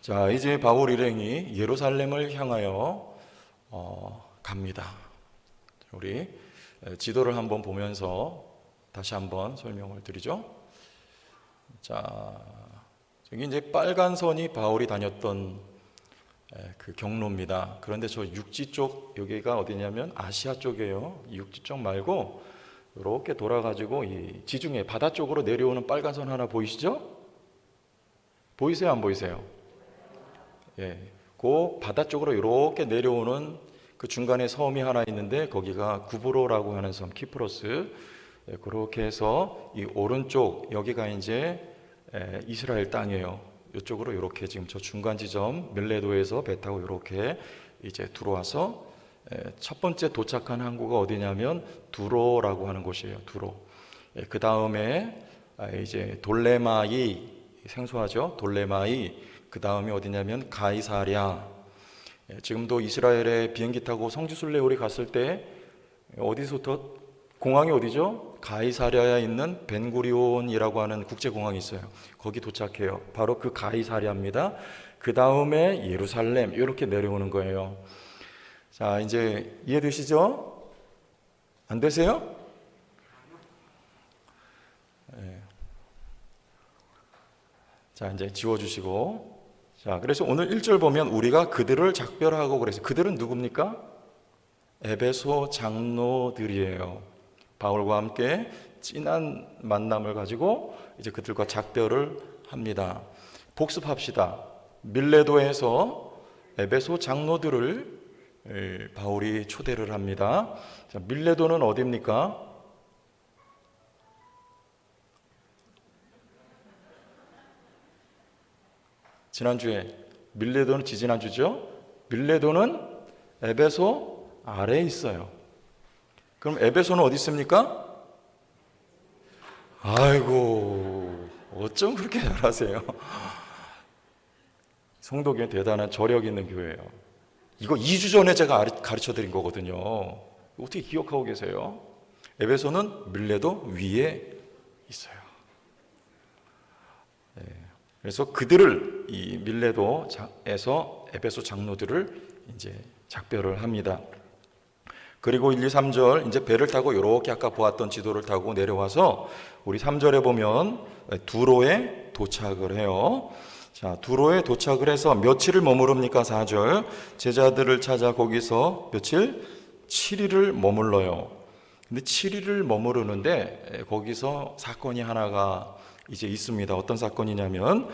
자, 이제 바울 일행이 예루살렘을 향하여 어, 갑니다. 우리 지도를 한번 보면서 다시 한번 설명을 드리죠. 자, 여기 이제 빨간 선이 바울이 다녔던 에, 그 경로입니다. 그런데 저 육지 쪽 여기가 어디냐면 아시아 쪽이에요. 이 육지 쪽 말고 이렇게 돌아가지고 이 지중해 바다 쪽으로 내려오는 빨간 선 하나 보이시죠? 보이세요? 안 보이세요? 예, 그 바다 쪽으로 이렇게 내려오는 그 중간에 섬이 하나 있는데 거기가 구브로라고 하는 섬 키프로스 예, 그렇게 해서 이 오른쪽 여기가 이제 에, 이스라엘 땅이에요. 이쪽으로 이렇게 지금 저 중간 지점 밀레도에서 배 타고 이렇게 이제 들어와서 에, 첫 번째 도착한 항구가 어디냐면 두로라고 하는 곳이에요. 두로. 그 다음에 이제 돌레마이 생소하죠. 돌레마이 그 다음이 어디냐면 가이사랴. 예, 지금도 이스라엘에 비행기 타고 성지순례 우리 갔을 때 어디서부터 공항이 어디죠? 가이사랴에 있는 벤구리온이라고 하는 국제공항이 있어요. 거기 도착해요. 바로 그 가이사랴입니다. 그 다음에 예루살렘 이렇게 내려오는 거예요. 자, 이제 이해되시죠? 안 되세요? 예. 자, 이제 지워주시고. 자, 그래서 오늘 1절 보면 우리가 그들을 작별하고 그래서 그들은 누굽니까? 에베소 장로들이에요. 바울과 함께 진한 만남을 가지고 이제 그들과 작별을 합니다. 복습합시다. 밀레도에서 에베소 장로들을 에, 바울이 초대를 합니다. 자, 밀레도는 어디입니까? 지난주에 밀레도는 지지난주죠? 밀레도는 에베소 아래에 있어요. 그럼 에베소는 어디 있습니까? 아이고, 어쩜 그렇게 잘하세요? 성도교회 대단한 저력 있는 교회예요. 이거 2주 전에 제가 가르쳐 드린 거거든요. 어떻게 기억하고 계세요? 에베소는 밀레도 위에 있어요. 네. 그래서 그들을 이 밀레도에서 에베소 장로들을 이제 작별을 합니다. 그리고 1, 2, 3절 이제 배를 타고 이렇게 아까 보았던 지도를 타고 내려와서 우리 3절에 보면 두로에 도착을 해요. 자, 두로에 도착을 해서 며칠을 머무릅니까? 4절. 제자들을 찾아 거기서 며칠? 7일을 머물러요. 근데 7일을 머무르는데 거기서 사건이 하나가 이제 있습니다. 어떤 사건이냐면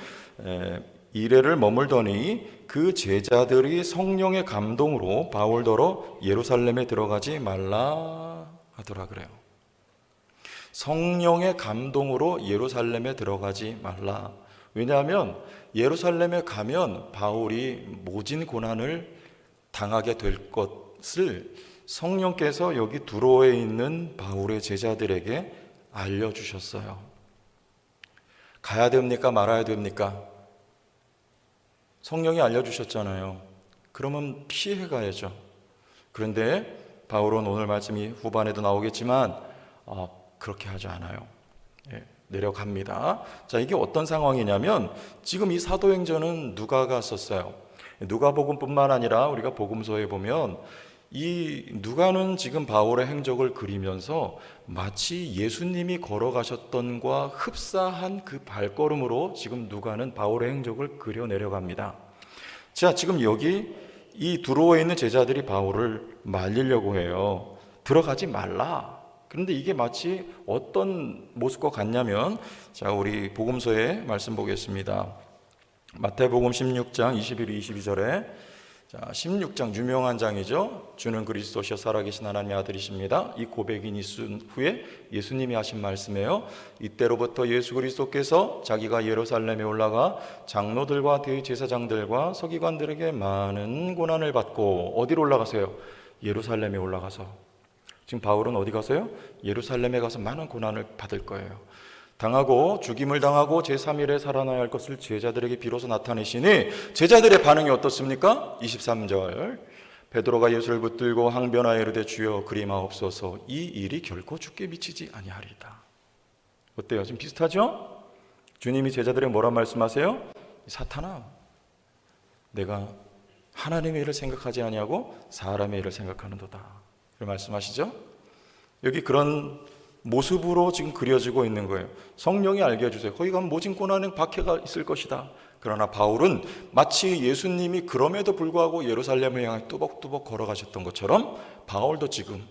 이래를 머물더니 그 제자들이 성령의 감동으로 바울더러 예루살렘에 들어가지 말라 하더라 그래요. 성령의 감동으로 예루살렘에 들어가지 말라. 왜냐하면 예루살렘에 가면 바울이 모진 고난을 당하게 될 것을 성령께서 여기 두로에 있는 바울의 제자들에게 알려주셨어요. 가야 됩니까? 말아야 됩니까? 성령이 알려주셨잖아요. 그러면 피해 가야죠. 그런데 바울은 오늘 말씀이 후반에도 나오겠지만 어, 그렇게 하지 않아요. 예, 내려갑니다. 자, 이게 어떤 상황이냐면 지금 이 사도행전은 누가가 썼어요. 누가복음뿐만 아니라 우리가 복음서에 보면 이 누가는 지금 바울의 행적을 그리면서 마치 예수님이 걸어가셨던과 흡사한 그 발걸음으로 지금 누가는 바울의 행적을 그려 내려갑니다. 자, 지금 여기 이 두로에 있는 제자들이 바울을 말리려고 해요. 들어가지 말라. 그런데 이게 마치 어떤 모습과 같냐면 자, 우리 복음서에 말씀 보겠습니다. 마태복음 16장 21, 22절에 자, 16장 유명한 장이죠. 주는 그리스도시여 살아계신 하나님의 아들이십니다. 이 고백이 있은 후에 예수님이 하신 말씀이에요. 이때로부터 예수 그리스도께서 자기가 예루살렘에 올라가 장로들과 대제사장들과 서기관들에게 많은 고난을 받고 어디로 올라가세요? 예루살렘에 올라가서 지금 바울은 어디 가서요? 예루살렘에 가서 많은 고난을 받을 거예요. 당하고 죽임을 당하고 제3일에 살아나야 할 것을 제자들에게 비로소 나타내시니 제자들의 반응이 어떻습니까? 23절 베드로가 예수를 붙들고 항변하여 이르되 주여 그리마옵소서 이 일이 결코 죽게 미치지 아니하리다. 어때요? 지금 비슷하죠? 주님이 제자들에게 뭐라 말씀하세요? 사탄아 내가 하나님의 일을 생각하지 아니하고 사람의 일을 생각하는도다. 이렇게 말씀하시죠? 여기 그런 모습으로 지금 그려지고 있는 거예요. 성령이 알게 해주세요. 거기 가면 모진 고난의 박해가 있을 것이다. 그러나 바울은 마치 예수님이 그럼에도 불구하고 예루살렘을 향해 뚜벅뚜벅 걸어가셨던 것처럼 바울도 지금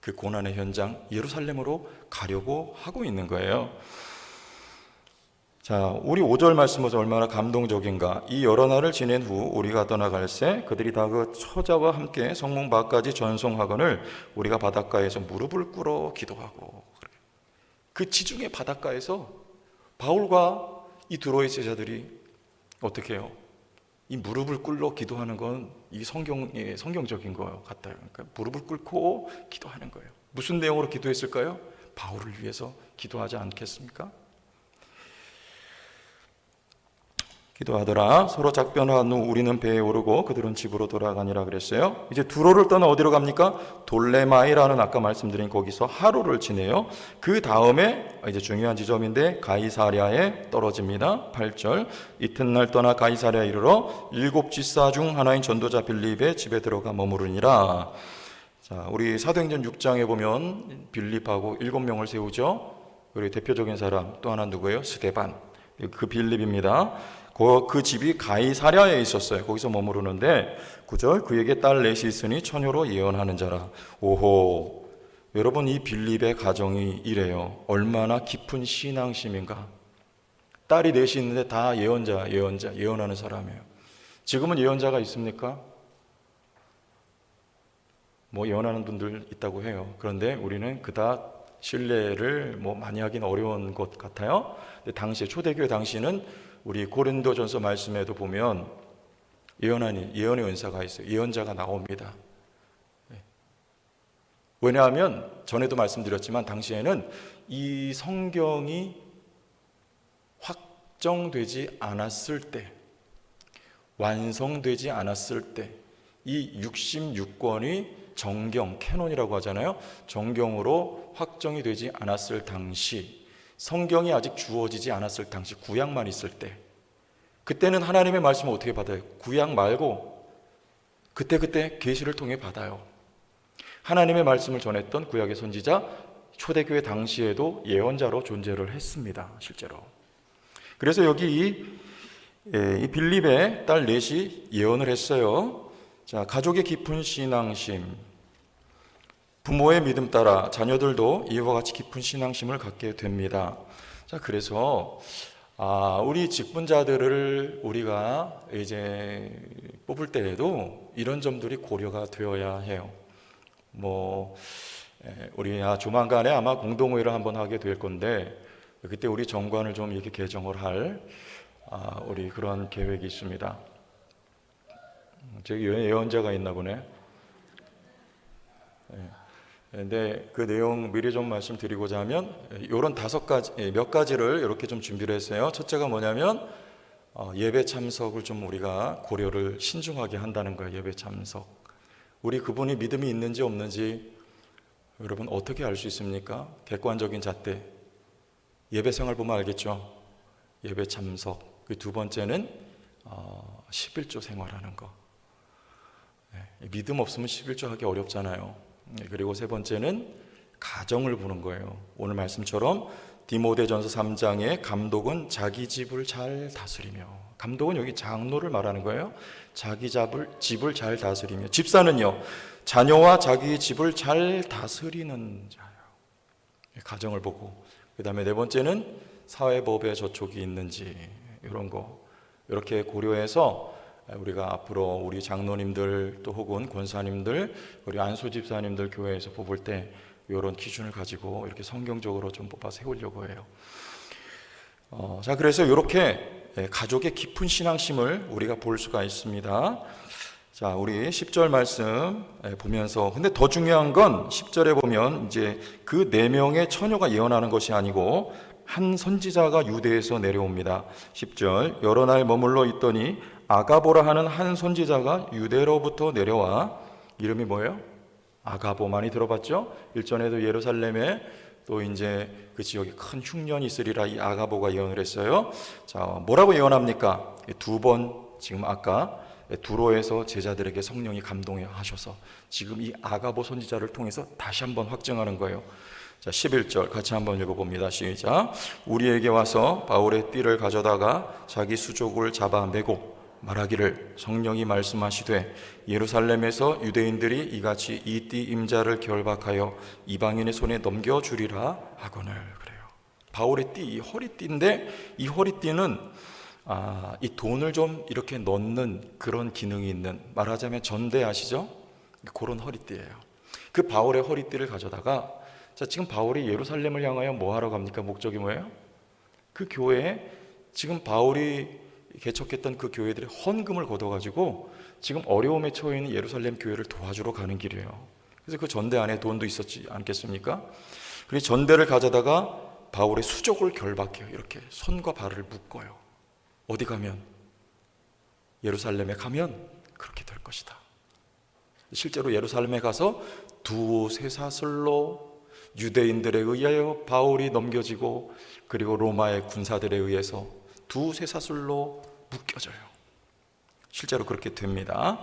그 고난의 현장 예루살렘으로 가려고 하고 있는 거예요. 자, 우리 5절 말씀 보자 얼마나 감동적인가. 이 여러 날을 지낸 후 우리가 떠나갈 새 그들이 다 그 처자와 함께 성문 밖까지 전송하거늘 우리가 바닷가에서 무릎을 꿇어 기도하고 그 지중해 바닷가에서 바울과 이 드로의 제자들이 어떻게 해요? 이 무릎을 꿇러 기도하는 건 이 성경의 성경적인 거 같아요. 그러니까 무릎을 꿇고 기도하는 거예요. 무슨 내용으로 기도했을까요? 바울을 위해서 기도하지 않겠습니까? 기도하더라. 서로 작별한 후 우리는 배에 오르고 그들은 집으로 돌아가니라 그랬어요. 이제 두로를 떠나 어디로 갑니까? 돌레마이라는 아까 말씀드린 거기서 하루를 지내요. 그 다음에 이제 중요한 지점인데 가이사랴에 떨어집니다. 8절. 이튿날 떠나 가이사랴에 이르러 일곱 지사 중 하나인 전도자 빌립의 집에 들어가 머무르니라. 자, 우리 사도행전 6장에 보면 빌립하고 일곱 명을 세우죠. 그리고 대표적인 사람 또 하나 누구예요? 스데반. 그 빌립입니다. 그, 그 집이 가이사랴에 있었어요. 거기서 머무르는데 구절 그에게 딸 넷이 있으니 처녀로 예언하는 자라. 오호. 여러분 이 빌립의 가정이 이래요. 얼마나 깊은 신앙심인가. 딸이 넷이 있는데 다 예언자, 예언자, 예언하는 사람이에요. 지금은 예언자가 있습니까? 뭐 예언하는 분들 있다고 해요. 그런데 우리는 그닥 신뢰를 뭐 많이 하긴 어려운 것 같아요. 근데 당시에 초대교회 당시는 우리 고린도전서 말씀에도 보면 예언하니 예언의 은사가 있어요. 예언자가 나옵니다. 네. 왜냐하면 전에도 말씀드렸지만 당시에는 이 성경이 확정되지 않았을 때, 완성되지 않았을 때, 이 66권이 정경, 캐논이라고 하잖아요. 정경으로 확정이 되지 않았을 당시, 성경이 아직 주어지지 않았을 당시, 구약만 있을 때, 그때는 하나님의 말씀을 어떻게 받아요? 구약 말고 그때그때 계시를 통해 받아요. 하나님의 말씀을 전했던 구약의 선지자 초대교회 당시에도 예언자로 존재를 했습니다. 실제로. 그래서 여기 이, 예, 이 빌립의 딸 넷이 예언을 했어요. 자, 가족의 깊은 신앙심, 부모의 믿음 따라 자녀들도 이와 같이 깊은 신앙심을 갖게 됩니다. 자, 그래서 아, 우리 직분자들을 우리가 이제 뽑을 때에도 이런 점들이 고려가 되어야 해요. 뭐 에, 우리 아, 조만간에 아마 공동회의를 한번 하게 될 건데 그때 우리 정관을 좀 이렇게 개정을 할 아, 우리 그런 계획이 있습니다. 저기 예언자가 있나 보네. 예. 근데 그 내용 미리 좀 말씀드리고자 하면 이런 다섯 가지 예, 몇 가지를 이렇게 좀 준비를 했어요. 첫째가 뭐냐면 어, 예배 참석을 좀 우리가 고려를 신중하게 한다는 거예요. 예배 참석. 우리 그분이 믿음이 있는지 없는지 여러분 어떻게 알 수 있습니까? 객관적인 잣대. 예배 생활 보면 알겠죠. 예배 참석. 그 두 번째는 어, 11조 생활하는 거. 네, 믿음 없으면 11조 하기 어렵잖아요. 네, 그리고 세 번째는 가정을 보는 거예요. 오늘 말씀처럼 디모데전서 3장의 감독은 자기 집을 잘 다스리며 감독은 여기 장로를 말하는 거예요. 자기 집을 집을 잘 다스리며 집사는요. 자녀와 자기 집을 잘 다스리는 자예요. 가정을 보고 그다음에 네 번째는 사회법에 저촉이 있는지 이런 거 이렇게 고려해서 우리가 앞으로 우리 장로님들 또 혹은 권사님들 우리 안수 집사님들 교회에서 뽑을 때 이런 기준을 가지고 이렇게 성경적으로 좀 뽑아 세우려고 해요. 어, 자 그래서 이렇게 가족의 깊은 신앙심을 우리가 볼 수가 있습니다. 자, 우리 10절 말씀 보면서 근데 더 중요한 건 10절에 보면 이제 그 네 명의 처녀가 예언하는 것이 아니고 한 선지자가 유대에서 내려옵니다. 10절 여러 날 머물러 있더니 아가보라 하는 한 선지자가 유대로부터 내려와 이름이 뭐예요? 아가보 많이 들어봤죠? 일전에도 예루살렘에 또 이제 그 지역에 큰 흉년이 있으리라 이 아가보가 예언을 했어요. 자, 뭐라고 예언합니까? 두 번 지금 아까 두로에서 제자들에게 성령이 감동하셔서 지금 이 아가보 선지자를 통해서 다시 한번 확증하는 거예요. 자, 11절 같이 한번 읽어봅니다. 시작. 우리에게 와서 바울의 띠를 가져다가 자기 수족을 잡아 매고 말하기를 성령이 말씀하시되 예루살렘에서 유대인들이 이같이 이 띠 임자를 결박하여 이방인의 손에 넘겨 주리라 하거늘 그래요. 바울의 띠, 이 허리띠인데 이 허리띠는 아, 이 돈을 좀 이렇게 넣는 그런 기능이 있는 말하자면 전대 아시죠? 그런 허리띠예요. 그 바울의 허리띠를 가져다가 자 지금 바울이 예루살렘을 향하여 뭐 하러 갑니까? 목적이 뭐예요? 그 교회에 지금 바울이 개척했던 그 교회들의 헌금을 걷어가지고 지금 어려움에 처해 있는 예루살렘 교회를 도와주러 가는 길이에요. 그래서 그 전대 안에 돈도 있었지 않겠습니까? 그래서 전대를 가져다가 바울의 수족을 결박해요. 이렇게 손과 발을 묶어요. 어디 가면 예루살렘에 가면 그렇게 될 것이다. 실제로 예루살렘에 가서 두 쇠사슬로 유대인들에 의하여 바울이 넘겨지고 그리고 로마의 군사들에 의해서 두 쇠사슬로 묶여져요. 실제로 그렇게 됩니다.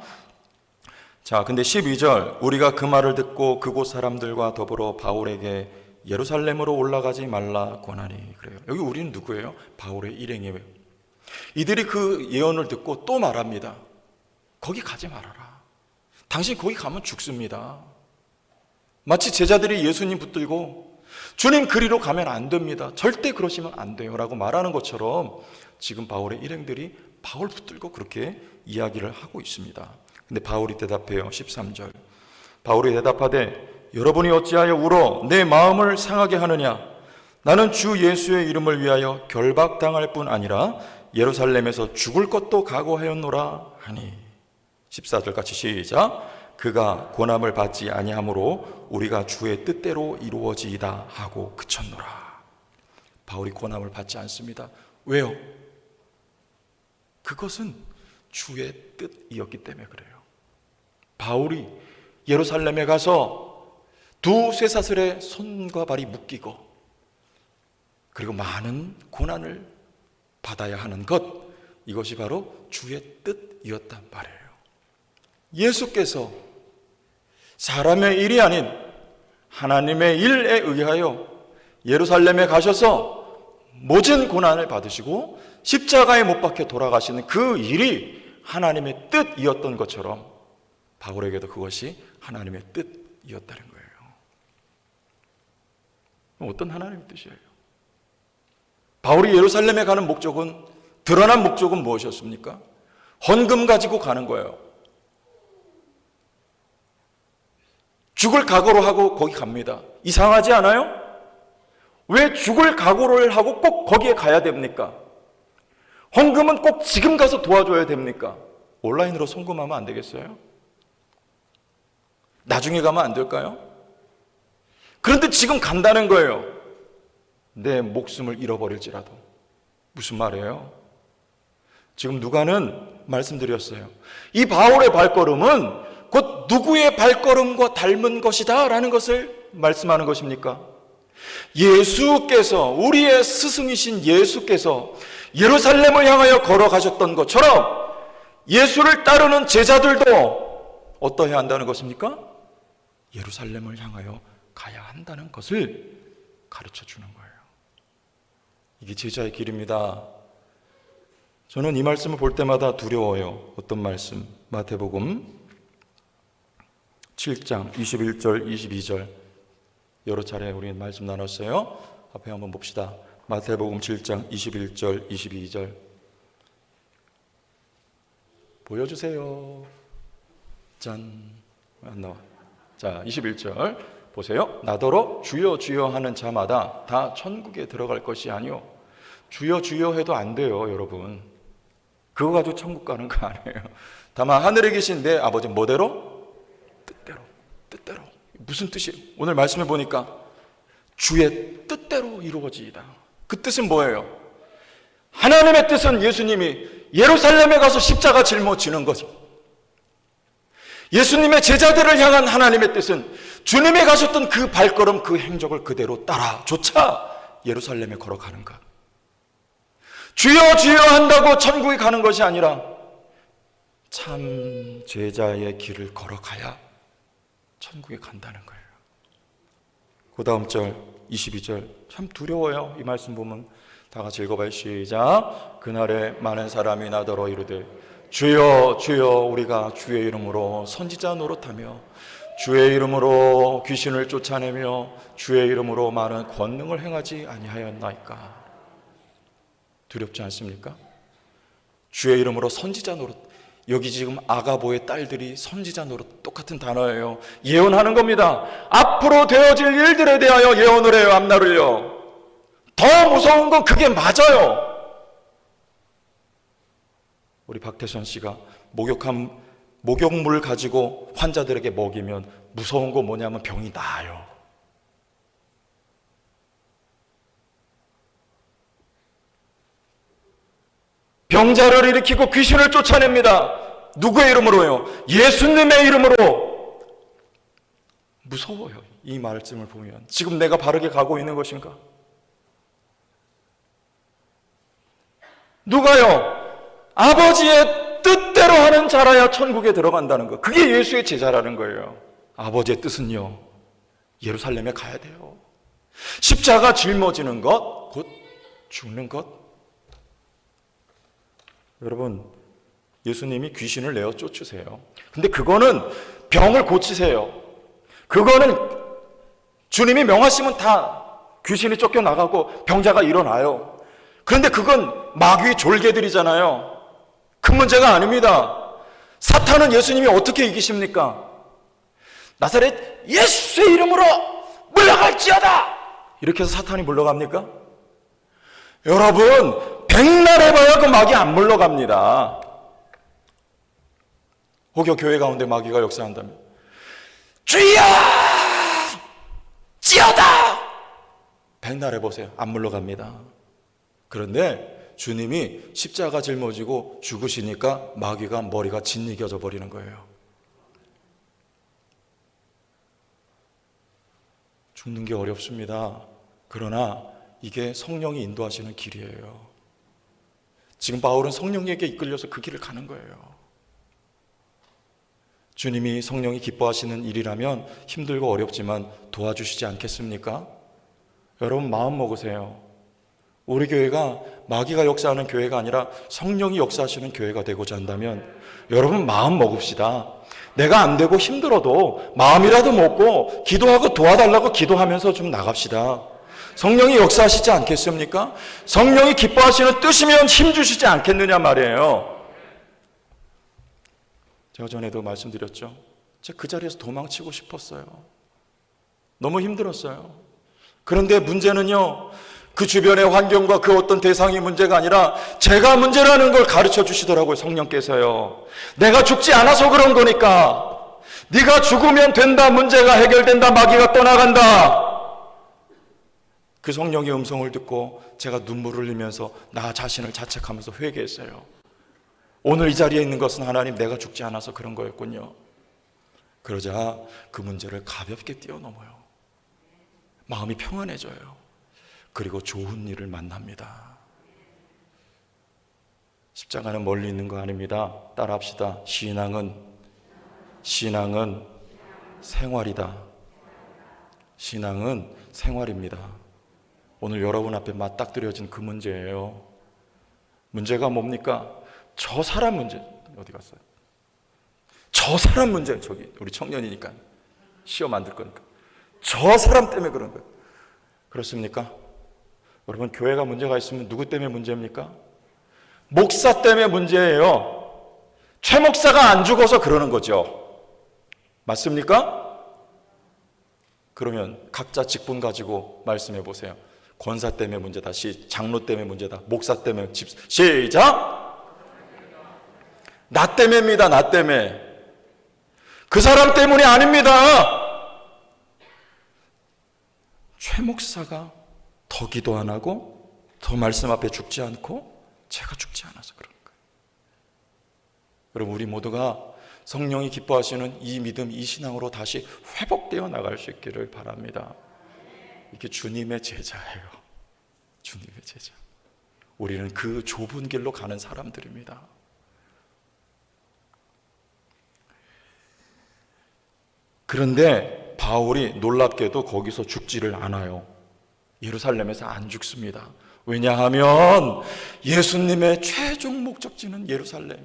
자, 근데 12절 우리가 그 말을 듣고 그곳 사람들과 더불어 바울에게 예루살렘으로 올라가지 말라 권하니 그래요. 여기 우리는 누구예요? 바울의 일행이에요. 이들이 그 예언을 듣고 또 말합니다. 거기 가지 말아라. 당신 거기 가면 죽습니다. 마치 제자들이 예수님 붙들고 주님 그리로 가면 안 됩니다. 절대 그러시면 안 돼요. 라고 말하는 것처럼 지금 바울의 일행들이 바울 붙들고 그렇게 이야기를 하고 있습니다. 근데 바울이 대답해요. 13절. 바울이 대답하되 여러분이 어찌하여 울어 내 마음을 상하게 하느냐? 나는 주 예수의 이름을 위하여 결박당할 뿐 아니라 예루살렘에서 죽을 것도 각오하였노라 하니 14절 같이 시작 그가 고난을 받지 아니하므로 우리가 주의 뜻대로 이루어지이다 하고 그쳤노라 바울이 고난을 받지 않습니다 왜요? 그것은 주의 뜻이었기 때문에 그래요 바울이 예루살렘에 가서 두 쇠사슬에 손과 발이 묶이고 그리고 많은 고난을 받아야 하는 것 이것이 바로 주의 뜻이었단 말이에요. 예수께서 사람의 일이 아닌 하나님의 일에 의하여 예루살렘에 가셔서 모진 고난을 받으시고 십자가에 못 박혀 돌아가시는 그 일이 하나님의 뜻이었던 것처럼 바울에게도 그것이 하나님의 뜻이었다는 거예요. 어떤 하나님의 뜻이에요? 바울이 예루살렘에 가는 목적은 드러난 목적은 무엇이었습니까? 헌금 가지고 가는 거예요. 죽을 각오로 하고 거기 갑니다. 이상하지 않아요? 왜 죽을 각오를 하고 꼭 거기에 가야 됩니까? 헌금은 꼭 지금 가서 도와줘야 됩니까? 온라인으로 송금하면 안 되겠어요? 나중에 가면 안 될까요? 그런데 지금 간다는 거예요. 내 목숨을 잃어버릴지라도. 무슨 말이에요? 지금 누가는 말씀드렸어요. 이 바울의 발걸음은 곧 누구의 발걸음과 닮은 것이다 라는 것을 말씀하는 것입니까? 예수께서, 우리의 스승이신 예수께서 예루살렘을 향하여 걸어가셨던 것처럼 예수를 따르는 제자들도 어떠해야 한다는 것입니까? 예루살렘을 향하여 가야 한다는 것을 가르쳐 주는 거예요. 이게 제자의 길입니다. 저는 이 말씀을 볼 때마다 두려워요. 어떤 말씀? 마태복음 7장 21절, 22절 여러 차례 우리 말씀 나눴어요. 앞에 한번 봅시다. 마태복음 7장 21절, 22절 보여주세요. 짠. 안 나와. 자, 21절 보세요. 나더러 주여 주여 하는 자마다 다 천국에 들어갈 것이 아니요. 주여 주여 해도 안 돼요, 여러분. 그거 가지고 천국 가는 거 아니에요. 다만 하늘에 계신 내 아버지 뭐대로? 뜻대로. 무슨 뜻이에요? 오늘 말씀해 보니까 주의 뜻대로 이루어지이다. 그 뜻은 뭐예요? 하나님의 뜻은 예수님이 예루살렘에 가서 십자가 짊어지는 거죠. 예수님의 제자들을 향한 하나님의 뜻은 주님이 가셨던 그 발걸음, 그 행적을 그대로 따라조차 예루살렘에 걸어가는 것. 주여 주여 한다고 천국에 가는 것이 아니라 참 제자의 길을 걸어가야 천국에 간다는 거예요. 그 다음 절 22절 참 두려워요. 이 말씀 보면 다 같이 읽어봐요. 시작. 그날에 많은 사람이 나더러 이르되 주여 주여 우리가 주의 이름으로 선지자 노릇하며 주의 이름으로 귀신을 쫓아내며 주의 이름으로 많은 권능을 행하지 아니하였나이까. 두렵지 않습니까? 주의 이름으로 선지자 노릇. 여기 지금 아가보의 딸들이 선지자 노릇 똑같은 단어예요. 예언하는 겁니다. 앞으로 되어질 일들에 대하여 예언을 해요. 앞날을요. 더 무서운 건 그게 맞아요. 우리 박태선 씨가 목욕한 목욕물 가지고 환자들에게 먹이면 무서운 거 뭐냐면 병이 나아요. 병자를 일으키고 귀신을 쫓아냅니다. 누구의 이름으로요? 예수님의 이름으로. 무서워요. 이 말씀을 보면. 지금 내가 바르게 가고 있는 것인가? 누가요? 아버지의 뜻대로 하는 자라야 천국에 들어간다는 거. 그게 예수의 제자라는 거예요. 아버지의 뜻은요. 예루살렘에 가야 돼요. 십자가 짊어지는 것, 곧 죽는 것. 여러분, 예수님이 귀신을 내어 쫓으세요. 근데 그거는 병을 고치세요. 그거는 주님이 명하시면 다 귀신이 쫓겨나가고 병자가 일어나요. 그런데 그건 마귀 졸개들이잖아요. 큰 문제가 아닙니다. 사탄은 예수님이 어떻게 이기십니까? 나사렛 예수의 이름으로 물러갈지어다! 이렇게 해서 사탄이 물러갑니까? 여러분, 백날 해봐야 그 마귀 안 물러갑니다. 혹여 교회 가운데 마귀가 역사한다면, 주여! 찌어다! 백날 해보세요. 안 물러갑니다. 그런데 주님이 십자가 짊어지고 죽으시니까 마귀가 머리가 짓이겨져 버리는 거예요. 죽는 게 어렵습니다. 그러나 이게 성령이 인도하시는 길이에요. 지금 바울은 성령에게 이끌려서 그 길을 가는 거예요. 주님이 성령이 기뻐하시는 일이라면 힘들고 어렵지만 도와주시지 않겠습니까? 여러분 마음 먹으세요. 우리 교회가 마귀가 역사하는 교회가 아니라 성령이 역사하시는 교회가 되고자 한다면 여러분 마음 먹읍시다. 내가 안 되고 힘들어도 마음이라도 먹고 기도하고 도와달라고 기도하면서 좀 나갑시다. 성령이 역사하시지 않겠습니까? 성령이 기뻐하시는 뜻이면 힘 주시지 않겠느냐 말이에요. 제가 전에도 말씀드렸죠. 제가 그 자리에서 도망치고 싶었어요. 너무 힘들었어요. 그런데 문제는요, 그 주변의 환경과 그 어떤 대상이 문제가 아니라 제가 문제라는 걸 가르쳐 주시더라고요, 성령께서요. 내가 죽지 않아서 그런 거니까. 네가 죽으면 된다, 문제가 해결된다, 마귀가 떠나간다. 그 성령의 음성을 듣고 제가 눈물을 흘리면서 나 자신을 자책하면서 회개했어요. 오늘 이 자리에 있는 것은 하나님 내가 죽지 않아서 그런 거였군요. 그러자 그 문제를 가볍게 뛰어넘어요. 마음이 평안해져요. 그리고 좋은 일을 만납니다. 십자가는 멀리 있는 거 아닙니다. 따라합시다. 신앙은 신앙은 생활이다. 신앙은 생활입니다. 오늘 여러분 앞에 맞닥뜨려진 그 문제예요. 문제가 뭡니까? 저 사람 문제. 어디 갔어요? 저 사람 문제. 저기 우리 청년이니까 시험 만들 거니까. 저 사람 때문에 그런 거예요. 그렇습니까? 여러분 교회가 문제가 있으면 누구 때문에 문제입니까? 목사 때문에 문제예요. 최 목사가 안 죽어서 그러는 거죠. 맞습니까? 그러면 각자 직분 가지고 말씀해 보세요. 권사 때문에 문제다. 시 장로 때문에 문제다. 목사 때문에 집 시작. 나 때문에입니다. 나 때문에. 그 사람 때문이 아닙니다. 최 목사가 더 기도 안 하고 더 말씀 앞에 죽지 않고 제가 죽지 않아서 그런 거예요. 여러분 우리 모두가 성령이 기뻐하시는 이 믿음, 이 신앙으로 다시 회복되어 나갈 수 있기를 바랍니다. 이렇게 주님의 제자예요. 주님의 제자. 우리는 그 좁은 길로 가는 사람들입니다. 그런데 바울이 놀랍게도 거기서 죽지를 않아요. 예루살렘에서 안 죽습니다. 왜냐하면 예수님의 최종 목적지는 예루살렘.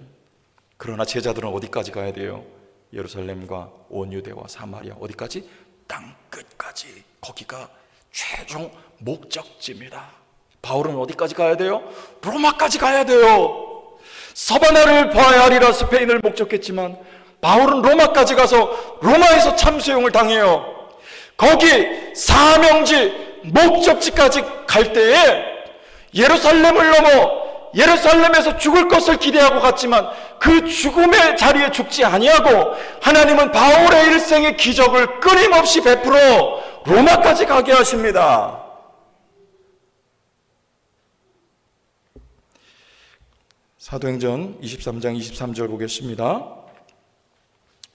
그러나 제자들은 어디까지 가야 돼요? 예루살렘과 온 유대와 사마리아 어디까지? 땅 끝까지. 거기가 최종 목적지입니다. 바울은 어디까지 가야 돼요? 로마까지 가야 돼요. 서바나를 봐야 하리라 스페인을 목적했지만 바울은 로마까지 가서 로마에서 참수용을 당해요. 거기 사명지 목적지까지 갈 때에 예루살렘을 넘어 예루살렘에서 죽을 것을 기대하고 갔지만 그 죽음의 자리에 죽지 아니하고 하나님은 바울의 일생의 기적을 끊임없이 베풀어 로마까지 가게 하십니다. 사도행전 23장 23절 보겠습니다.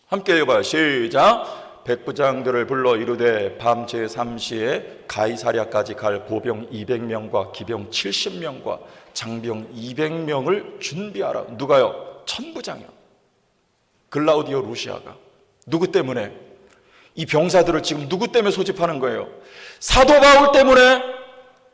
함께 해봐요. 시작. 백부장들을 불러 이르되 밤 제3시에 가이사랴까지 갈 보병 200명과 기병 70명과 장병 200명을 준비하라. 누가요? 천부장이요. 글라우디오 루시아가. 누구 때문에? 이 병사들을 지금 누구 때문에 소집하는 거예요? 사도 바울 때문에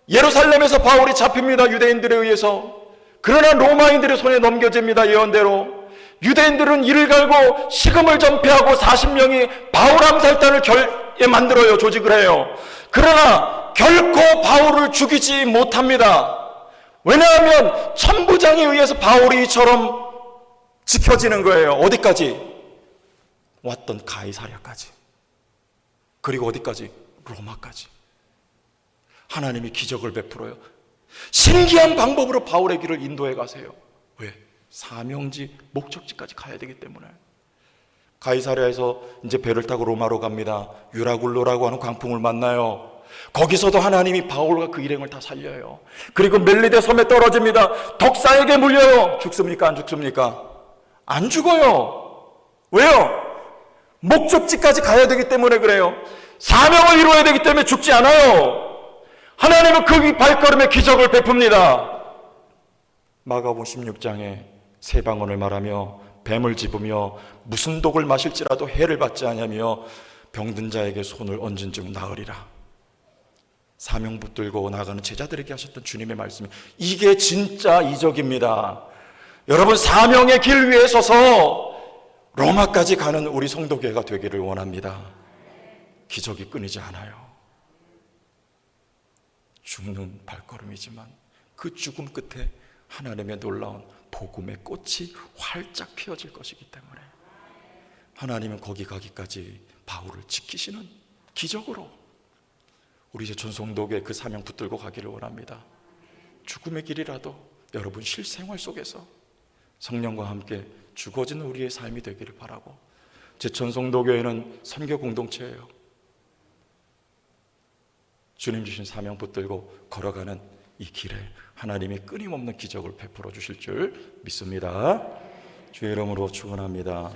예루살렘에서 바울이 잡힙니다. 유대인들에 의해서. 그러나 로마인들의 손에 넘겨집니다. 예언대로. 유대인들은 이를 갈고 식음을 전폐하고 40명이 바울 암살단을 결에 만들어요. 조직을 해요. 그러나 결코 바울을 죽이지 못합니다. 왜냐하면 천부장에 의해서 바울이 이처럼 지켜지는 거예요. 어디까지? 왔던 가이사랴까지. 그리고 어디까지? 로마까지. 하나님이 기적을 베풀어요. 신기한 방법으로 바울의 길을 인도해 가세요. 왜? 사명지 목적지까지 가야 되기 때문에. 가이사랴에서 이제 배를 타고 로마로 갑니다. 유라굴로라고 하는 광풍을 만나요. 거기서도 하나님이 바울과 그 일행을 다 살려요. 그리고 멜리데 섬에 떨어집니다. 독사에게 물려요. 죽습니까? 안 죽습니까? 안 죽어요. 왜요? 목적지까지 가야 되기 때문에 그래요. 사명을 이루어야 되기 때문에 죽지 않아요. 하나님은 그 발걸음에 기적을 베풉니다. 마가복음 16장에 세 방언을 말하며 뱀을 집으며 무슨 독을 마실지라도 해를 받지 아니하며 병든 자에게 손을 얹은 즉 나으리라. 사명 붙들고 나가는 제자들에게 하셨던 주님의 말씀이 이게 진짜 이적입니다. 여러분 사명의 길 위에 서서 로마까지 가는 우리 성도교회가 되기를 원합니다. 기적이 끊이지 않아요. 죽는 발걸음이지만 그 죽음 끝에 하나님의 놀라운 복음의 꽃이 활짝 피어질 것이기 때문에 하나님은 거기 가기까지 바울을 지키시는 기적으로 우리 전송독에 그 사명 붙들고 가기를 원합니다. 죽음의 길이라도 여러분 실생활 속에서 성령과 함께 죽어지는 우리의 삶이 되기를 바라고 제 전송도교회는 선교 공동체예요. 주님 주신 사명 붙들고 걸어가는 이 길에 하나님이 끊임없는 기적을 베풀어 주실 줄 믿습니다. 주의 이름으로 축원합니다.